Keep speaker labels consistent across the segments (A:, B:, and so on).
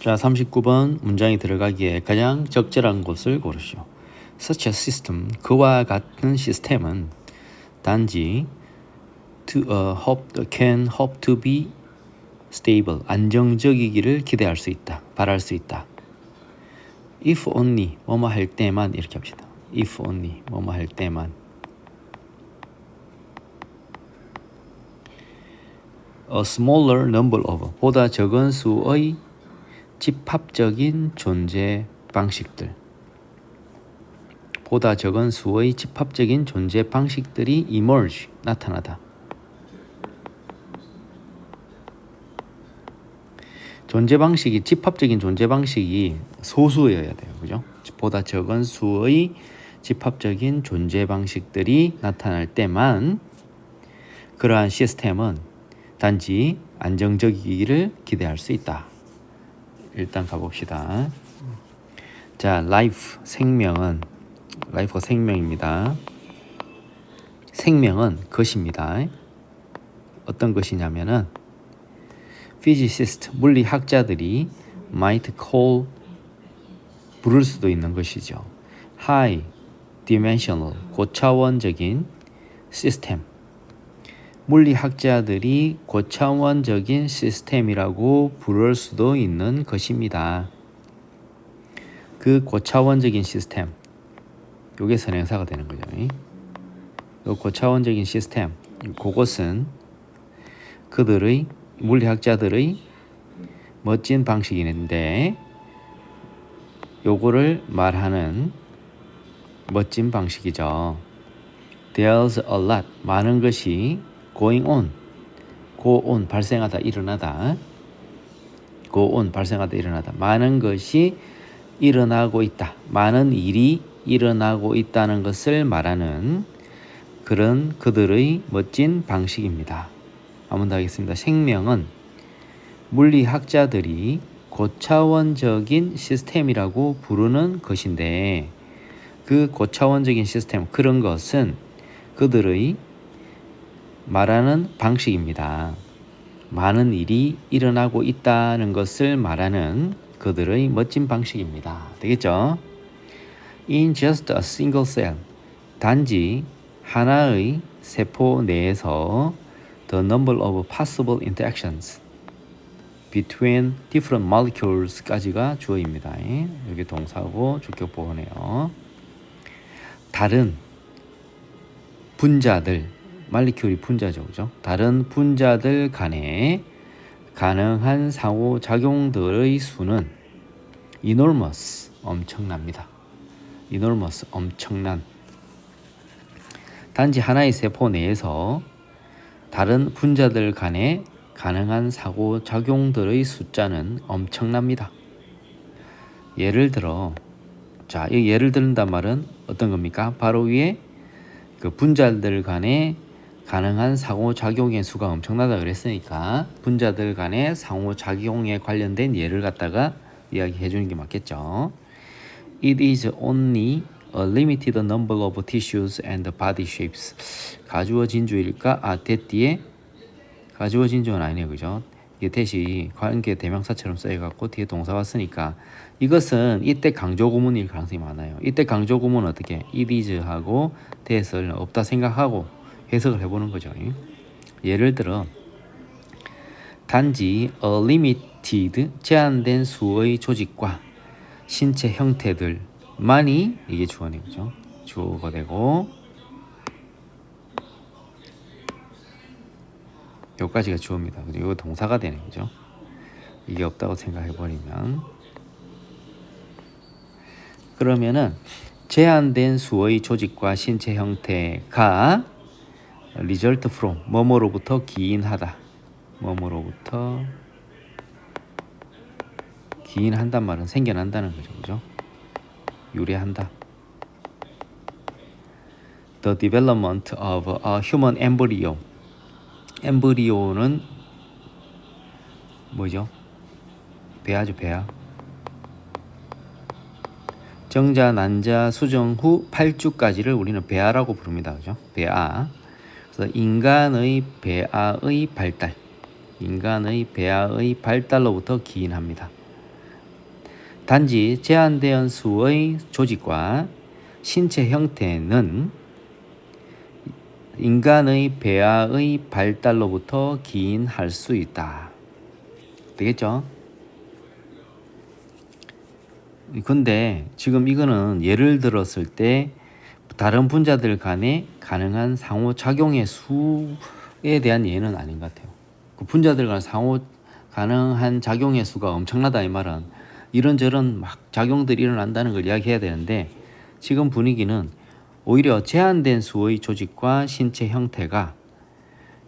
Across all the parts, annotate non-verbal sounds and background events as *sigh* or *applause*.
A: 자, 39번 문장이 들어가기에 가장 적절한 곳을 고르시오. Such a system, 그와 같은 시스템은 단지 to uh, hope, can hope to be stable, 안정적이기를 기대할 수 있다, 바랄 수 있다. If only, 뭐뭐 할 때만 이렇게 합시다. If only, 뭐뭐 할 때만. A smaller number of, 보다 적은 수의 집합적인 존재 방식들. 보다 적은 수의 집합적인 존재 방식들이 emerge, 나타나다. 존재 방식이 집합적인 존재 방식이 소수여야 돼요. 그죠? 보다 적은 수의 집합적인 존재 방식들이 나타날 때만 그러한 시스템은 단지 안정적이기를 기대할 수 있다. 일단 가봅시다. 자, life 생명은 라이프가 생명입니다. 생명은 것입니다. 어떤 것이냐면은 physicist 물리학자들이 might call 부를 수도 있는 것이죠. high dimensional 고차원적인 시스템 물리학자들이 고차원적인 시스템이라고 부를 수도 있는 것입니다. 그 고차원적인 시스템 요게 선행사가 되는 거죠. 요 고차원적인 시스템 그것은 그들의 물리학자들의 멋진 방식인데 요거를 말하는 멋진 방식이죠. There's a lot 많은 것이 going on go on 발생하다 일어나다 go on 발생하다 일어나다 많은 것이 일어나고 있다. 많은 일이 일어나고 있다는 것을 말하는 그런 그들의 멋진 방식입니다. 한번 더 하겠습니다. 생명은 물리학자들이 고차원적인 시스템이라고 부르는 것인데 그 고차원적인 시스템 그런 것은 그들의 말하는 방식입니다. 많은 일이 일어나고 있다는 것을 말하는 그들의 멋진 방식입니다. 되겠죠? In just a single cell, 단지 하나의 세포 내에서 the number of possible interactions between different molecules까지가 주어입니다. 여기 동사고 주격 보호네요. 다른 분자들, 말리큐리 분자죠, 그죠? 다른 분자들 간에 가능한 상호 작용들의 수는 enormous, 엄청납니다. enormous, 엄청난. 단지 하나의 세포 내에서 다른 분자들 간에 가능한 사고 작용들의 숫자는 엄청납니다. 예를 들어, 자, 이 예를 들는단 말은 어떤 겁니까? 바로 위에 그 분자들 간에 가능한 상호작용의 수가 엄청나다 그랬으니까 분자들 간의 상호작용에 관련된 예를 갖다가 이야기해 주는 게 맞겠죠. It is only a limited number of tissues and body shapes. 가주어 진주일까? 아, 대뒤에 가주어 진주는 아니네요. 그죠? 이게 대시 관계 대명사처럼 써여갖고 뒤에 동사 왔으니까 이것은 이때 강조 구문일 가능성이 많아요. 이때 강조 구문은 어떻게? it is하고 대을 없다 생각하고 해석을 해보는 거죠. 예를 들어 단지 a limited 제한된 수의 조직과 신체 형태들만이 이게 주어네 그죠? 주어가 되고 여기까지가 주어입니다. 이거 동사가 되는 거죠. 이게 없다고 생각해 버리면 그러면은 제한된 수의 조직과 신체 형태가 result from 뭐뭐로부터 기인하다. 뭐뭐로부터 기인한단 말은 생겨난다는 거죠 그죠? 유래한다. The development of a human embryo. 엠브리오는 뭐죠? 배아죠 배아. 정자 난자 수정 후 8주까지를 우리는 배아라고 부릅니다 그죠? 배아 그래서 인간의 배아의 발달, 인간의 배아의 발달로부터 기인합니다. 단지 제한된 수의 조직과 신체 형태는 인간의 배아의 발달로부터 기인할 수 있다. 되겠죠? 근데 지금 이거는 예를 들었을 때 다른 분자들 간에 가능한 상호 작용의 수에 대한 예는 아닌 것 같아요. 그 분자들 간 상호 가능한 작용의 수가 엄청나다 이 말은 이런저런 막 작용들이 일어난다는 걸 이야기해야 되는데 지금 분위기는 오히려 제한된 수의 조직과 신체 형태가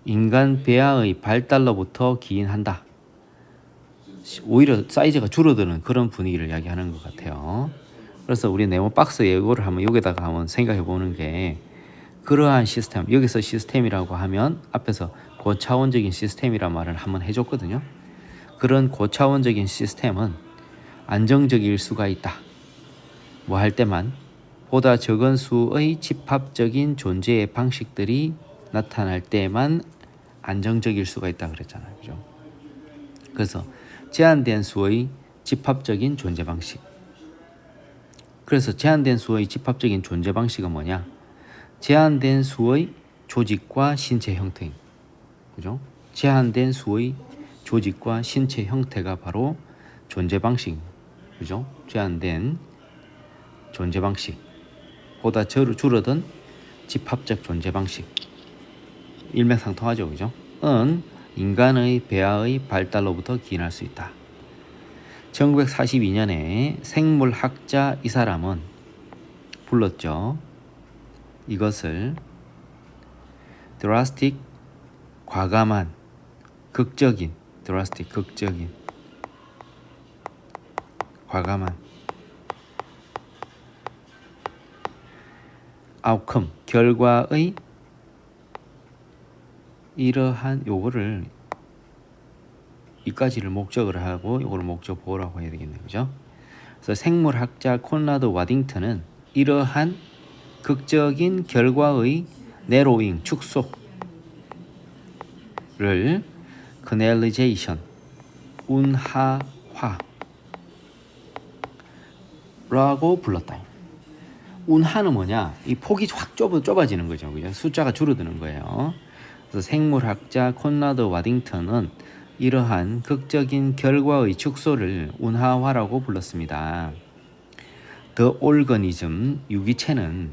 A: 인간 배아의 발달로부터 기인한다. 오히려 사이즈가 줄어드는 그런 분위기를 이야기하는 것 같아요. 그래서 우리 네모 박스 예고를 한번 여기다가 한번 생각해 보는 게 그러한 시스템 여기서 시스템이라고 하면 앞에서 고차원적인 시스템이란 말을 한번 해줬거든요. 그런 고차원적인 시스템은 안정적일 수가 있다. 뭐 할 때만 보다 적은 수의 집합적인 존재의 방식들이 나타날 때만 안정적일 수가 있다 그랬잖아요. 그죠? 그래서 제한된 수의 집합적인 존재 방식. 그래서 제한된 수의 집합적인 존재 방식은 뭐냐? 제한된 수의 조직과 신체 형태. 그죠? 제한된 수의 조직과 신체 형태가 바로 존재 방식. 그죠? 제한된 존재 방식. 보다 절- 줄어든 집합적 존재 방식. 일맥상통하죠. 그죠? 은 인간의 배아의 발달로부터 기인할 수 있다. 1942년에 생물학자 이 사람은 불렀죠. 이것을 드라스틱 과감한 극적인 드라스틱 극적인 과감한 아웃컴 결과의 이러한 요거를 이까지를 목적을 하고 이걸 목적 보호라고 해야 되겠네요. 그죠? 그래서 생물학자 콘라드 와딩턴은 이러한 극적인 결과의 네로잉 축소를 커넬리제이션 운하화라고 불렀다. 운하는 뭐냐? 이 폭이 확 좁아, 좁아지는 거죠. 그죠? 숫자가 줄어드는 거예요. 그래서 생물학자 콘라드 와딩턴은 이러한 극적인 결과의 축소를 운하화라고 불렀습니다. 더 올거니즘 유기체는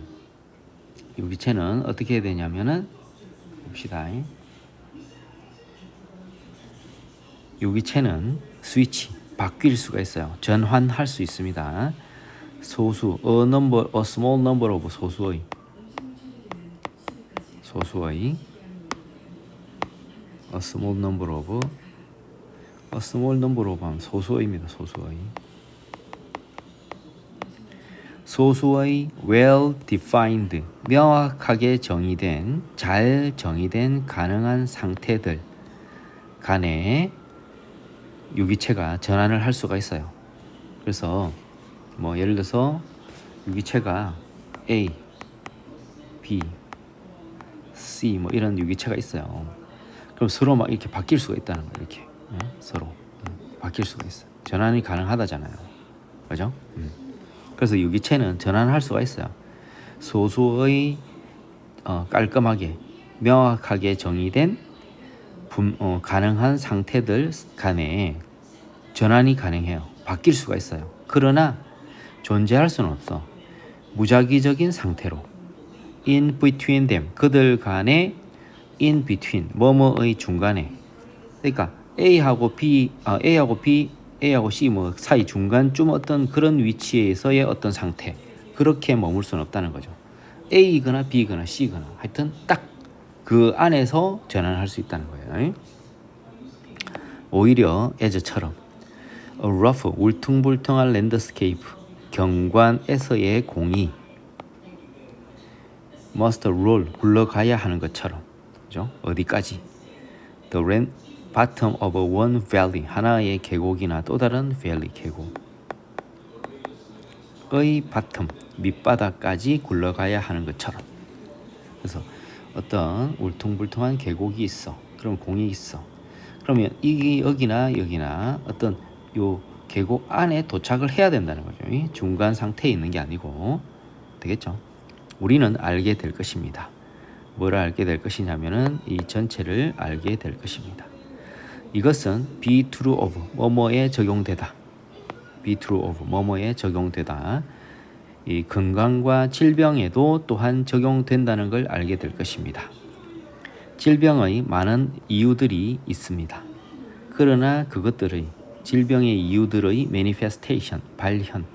A: 유기체는 어떻게 해야 되냐면은 봅시다. 유기체는 스위치 바뀔 수가 있어요. 전환할 수 있습니다. 소수 a number a small number of 소수의 소수의 a small number of small number of 하면 소수의입니다. 소수의 well defined 명확하게 정의된 잘 정의된 가능한 상태들 간에 유기체가 전환을 할 수가 있어요. 그래서 뭐 예를 들어서 유기체가 A, B, C 뭐 이런 유기체가 있어요. 그럼 서로 막 이렇게 바뀔 수가 있다는 거예요. 이렇게 예? 서로 음, 바뀔 수가 있어요. 전환이 가능하다잖아요. 그죠? 음. 그래서 유기체는 전환할 수가 있어요. 소수의 어, 깔끔하게 명확하게 정의된 분, 어, 가능한 상태들 간에 전환이 가능해요. 바뀔 수가 있어요. 그러나 존재할 수는 없어. 무작위적인 상태로 in between them 그들 간의 in between 뭐뭐의 중간에 그러니까 A하고 B 아, A하고 B A하고 C 뭐 사이 중간쯤 어떤 그런 위치에서의 어떤 상태 그렇게 머물 수는 없다는 거죠. A거나 B거나 C거나 하여튼 딱 그 안에서 전환할 수 있다는 거예요. 오히려 a rough 울퉁불퉁한 랜드스케이프 경관에서의 공이 must roll 굴러가야 하는 것처럼 그죠? 어디까지 the ran bottom of one valley 하나의 계곡이나 또 다른 valley 계곡의 바텀 밑바닥까지 굴러가야 하는 것처럼 그래서 어떤 울퉁불퉁한 계곡이 있어 그럼 공이 있어 그러면 이 여기나 여기나 어떤 요 계곡 안에 도착을 해야 된다는 거죠. 이 중간 상태에 있는 게 아니고 되겠죠. 우리는 알게 될 것입니다. 뭘 알게 될 것이냐면은 이 전체를 알게 될 것입니다. 이것은 be true of 뭐뭐에 적용되다. be true of 뭐뭐에 적용되다. 이 건강과 질병에도 또한 적용된다는 걸 알게 될 것입니다. 질병의 많은 이유들이 있습니다. 그러나 그것들의 질병의 이유들의 manifestation, 발현.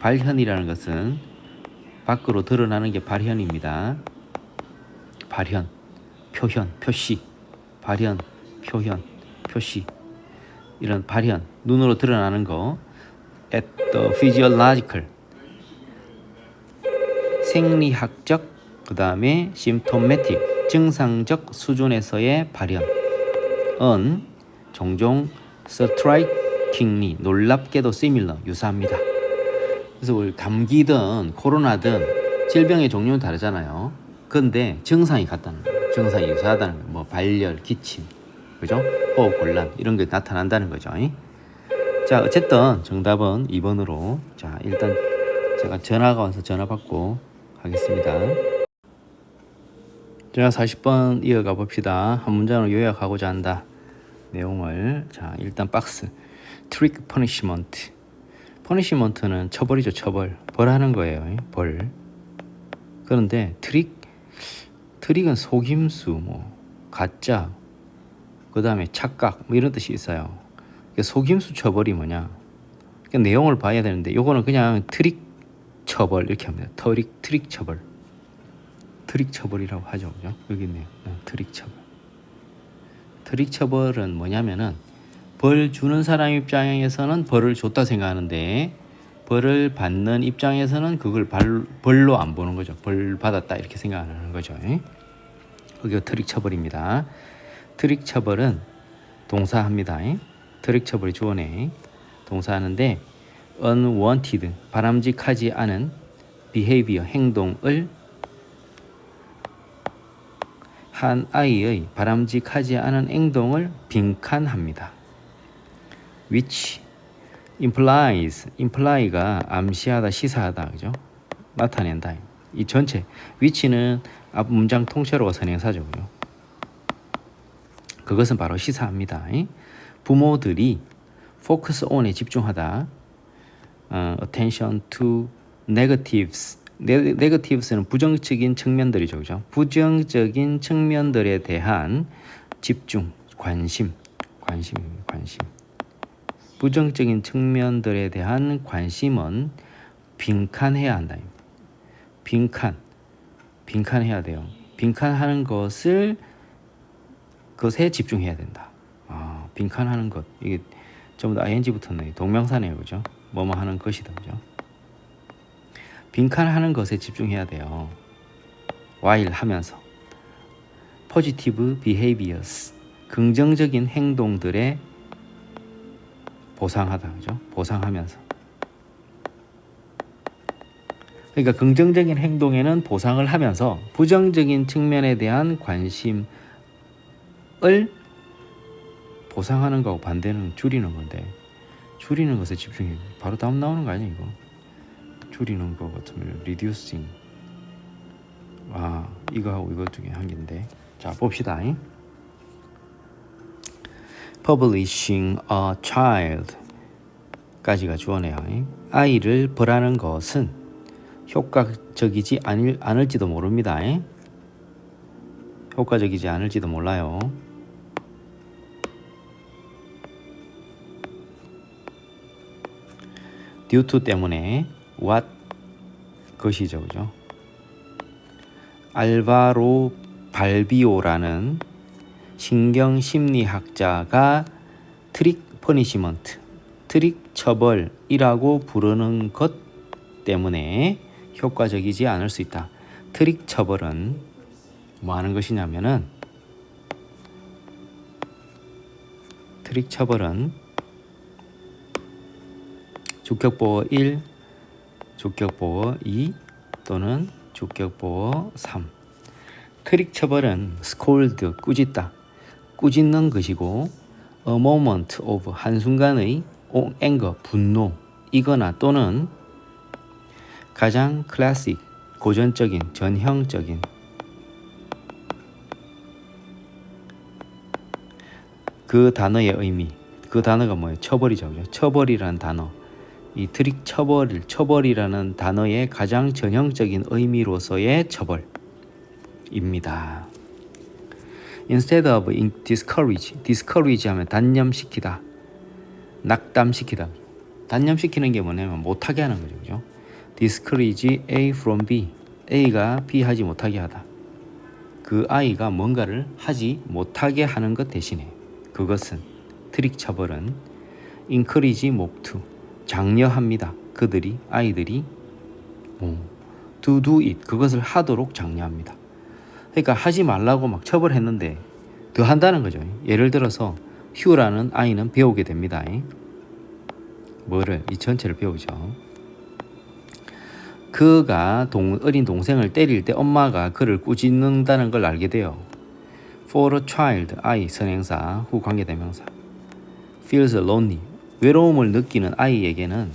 A: 발현이라는 것은 밖으로 드러나는 게 발현입니다. 발현, 표현, 표시, 발현, 표현, 표시. 이런 발현, 눈으로 드러나는 거 at the physiological 생리학적 그 다음에 symptomatic 증상적 수준에서의 발현은 종종 strikingly 놀랍게도 similar 유사합니다. 그래서 우리 감기든 코로나든 질병의 종류는 다르잖아요. 근데 증상이 같다는 거예요. 증상이 유사하다는 거예요. 뭐 발열, 기침, 그죠? 호흡 곤란. 이런 게 나타난다는 거죠. 자, 어쨌든 정답은 2번으로. 자 일단 제가 전화가 와서 전화 받고 하겠습니다. 자, 40번 이어가 봅시다. 한 문장으로 요약하고자 한다. 내용을. 자 일단 박스. 트릭 퍼니시먼트 퍼니시먼트는 처벌이죠 처벌. 벌하는 거예요 벌. 그런데 트릭 트릭은 속임수 뭐 가짜 그 다음에 착각 뭐 이런 뜻이 있어요. 속임수 처벌이 뭐냐? 내용을 봐야 되는데 요거는 그냥 트릭 처벌 이렇게 합니다. 트릭 트릭 처벌. 트릭 처벌이라고 하죠. 그죠? 여기 있네요. 어, 트릭 처벌. 트릭 처벌은 뭐냐면은 벌 주는 사람 입장에서는 벌을 줬다 생각하는데 벌을 받는 입장에서는 그걸 벌, 벌로 안 보는 거죠. 벌 받았다 이렇게 생각하는 거죠. 그게 트릭 처벌입니다. 트릭 처벌은 동사합니다. 트릭 처벌이 주어네. 동사하는데 unwanted 바람직하지 않은 behavior 행동을 한 아이의 바람직하지 않은 행동을 빈칸합니다. which implies imply가 암시하다 시사하다 그죠? 나타낸다. 이 전체 which는 앞 문장 통째로가 선행사죠. 그것은 바로 시사합니다. 부모들이 focus on에 집중하다. 어, attention to negatives 네, 네거티브스는 부정적인 측면들이죠. 그죠? 부정적인 측면들에 대한 집중, 관심, 관심, 관심. 부정적인 측면들에 대한 관심은 빈칸해야 한다. 빈칸, 빈칸해야 돼요. 빈칸하는 것을 그것에 집중해야 된다. 아, 빈칸하는 것 이게 전부 다 ing 붙었네. 동명사네요, 그죠? 뭐뭐 하는 것이다, 그죠? 빈칸하는 것에 집중해야 돼요. while 하면서 positive behaviors 긍정적인 행동들에 보상하다 그죠? 보상하면서 그러니까 긍정적인 행동에는 보상을 하면서 부정적인 측면에 대한 관심 을 보상하는 거하고 반대는 줄이는 건데 줄이는 것에 집중해. 바로 다음 나오는 거 아니야 이거? 줄이는 거 같으면 reducing. 아 이거하고 이거 중에 한 개인데. 자 봅시다. Publishing a child. 까지가 주어네요. 아이를 벌하는 것은 효과적이지 않을, 않을지도 모릅니다. 효과적이지 않을지도 몰라요 due to 때문에 what 것이죠, 그죠? 알바로 발비오라는 신경 심리학자가 트릭 퍼니시먼트, 트릭 처벌이라고 부르는 것 때문에 효과적이지 않을 수 있다. 트릭 처벌은 뭐 하는 것이냐면은 트릭 처벌은 주격보호 1, 주격보호 2 또는 주격보호 3. 트릭 처벌은 scold 꾸짖다, 꾸짖는 것이고 a moment of 한순간의 오, 앵거 분노 이거나 또는 가장 클래식 고전적인 전형적인 그 단어의 의미 그 단어가 뭐예요? 처벌이죠. 처벌이라는 단어. 이 트릭 처벌, 처벌이라는 단어의 가장 전형적인 의미로서의 처벌입니다. Instead of discourage, discourage 하면 단념시키다, 낙담시키다. 단념시키는 게 뭐냐면 못하게 하는 거죠, 그죠? Discourage A from B, A가 B 하지 못하게 하다. 그 아이가 뭔가를 하지 못하게 하는 것 대신에 그것은 트릭 처벌은 encourage 목투 장려합니다. 그들이 아이들이 뭐, to do it 그것을 하도록 장려합니다. 그러니까 하지 말라고 막 처벌했는데 더 한다는 거죠. 예를 들어서 휴라는 아이는 배우게 됩니다. 뭐를 이 전체를 배우죠. 그가 동, 어린 동생을 때릴 때 엄마가 그를 꾸짖는다는 걸 알게 돼요. For a child, 아이 선행사 후 관계대명사. feels lonely, 외로움을 느끼는 아이에게는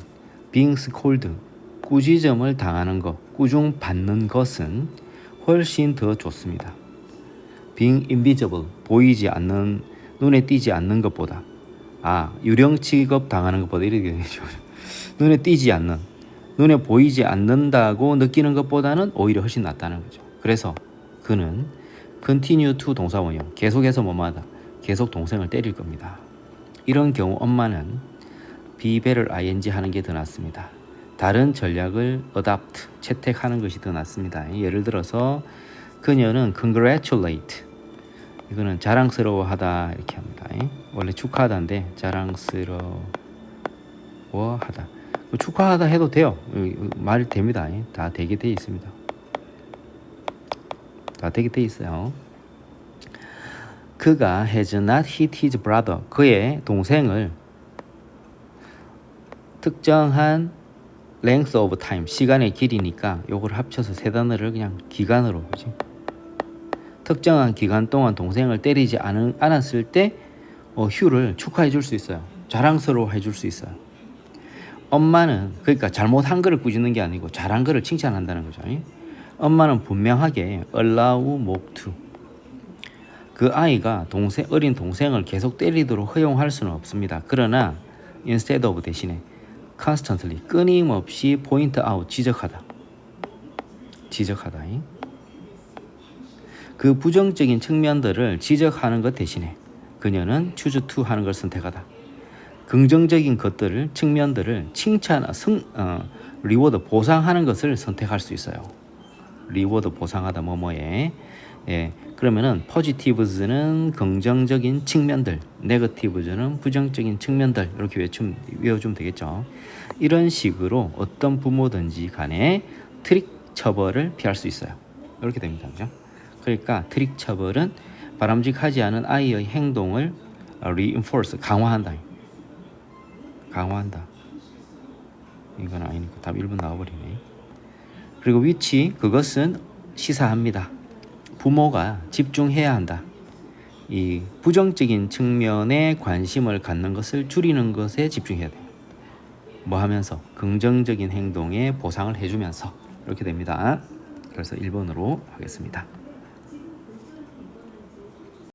A: being scolded, 꾸지점을 당하는 것, 꾸중 받는 것은 훨씬 더 좋습니다. being invisible, 보이지 않는, 눈에 띄지 않는 것보다 아, 유령 취급 당하는 것보다 이렇게 되죠. *laughs* 눈에 띄지 않는, 눈에 보이지 않는다고 느끼는 것보다는 오히려 훨씬 낫다는 거죠. 그래서 그는 continue to 동사 원형, 계속해서 뭐마다 계속 동생을 때릴 겁니다. 이런 경우 엄마는 better ing 하는 게 더 낫습니다. 다른 전략을 adopt, 채택하는 것이 더 낫습니다. 예를 들어서 그녀는 congratulate, 이거는 자랑스러워하다 이렇게 합니다. 원래 축하하다인데 자랑스러워하다. 축하하다 해도 돼요. 말 됩니다. 다 되게 돼 있습니다. 다 되게 돼 있어요. 그가 has not hit his brother. 그의 동생을 특정한 length of time 시간의 길이니까 요걸 합쳐서 세 단어를 그냥 기간으로 그지? 특정한 기간 동안 동생을 때리지 않은, 않았을 때 어, 휴를 축하해 줄 수 있어요. 자랑스러워 해줄 수 있어요. 엄마는 그러니까 잘못한 거를 꾸짖는 게 아니고 잘한 거를 칭찬한다는 거죠. 엄마는 분명하게 allow 목투 그 아이가 동생 어린 동생을 계속 때리도록 허용할 수는 없습니다. 그러나 instead of 대신에 constantly 끊임없이 point out 지적하다. 지적하다 그 부정적인 측면들을 지적하는 것 대신에 그녀는 choose to 하는 걸 선택하다. 긍정적인 것들을 측면들을 칭찬 승 어, 리워드 보상하는 것을 선택할 수 있어요. 리워드 보상하다 뭐뭐에. 예 그러면은 positive는 긍정적인 측면들, negative는 부정적인 측면들 이렇게 외춤, 외워주면 되겠죠. 이런 식으로 어떤 부모든지 간에 트릭 처벌을 피할 수 있어요. 이렇게 됩니다. 그죠? 그러니까 트릭 처벌은 바람직하지 않은 아이의 행동을 reinforce, 강화한다. 강화한다. 이건 아니니까 답 1번 나와버리네. 그리고 위치, 그것은 시사합니다. 부모가 집중해야 한다. 이 부정적인 측면에 관심을 갖는 것을 줄이는 것에 집중해야 돼요. 뭐 하면서 긍정적인 행동에 보상을 해주면서 이렇게 됩니다. 그래서 1번으로 하겠습니다.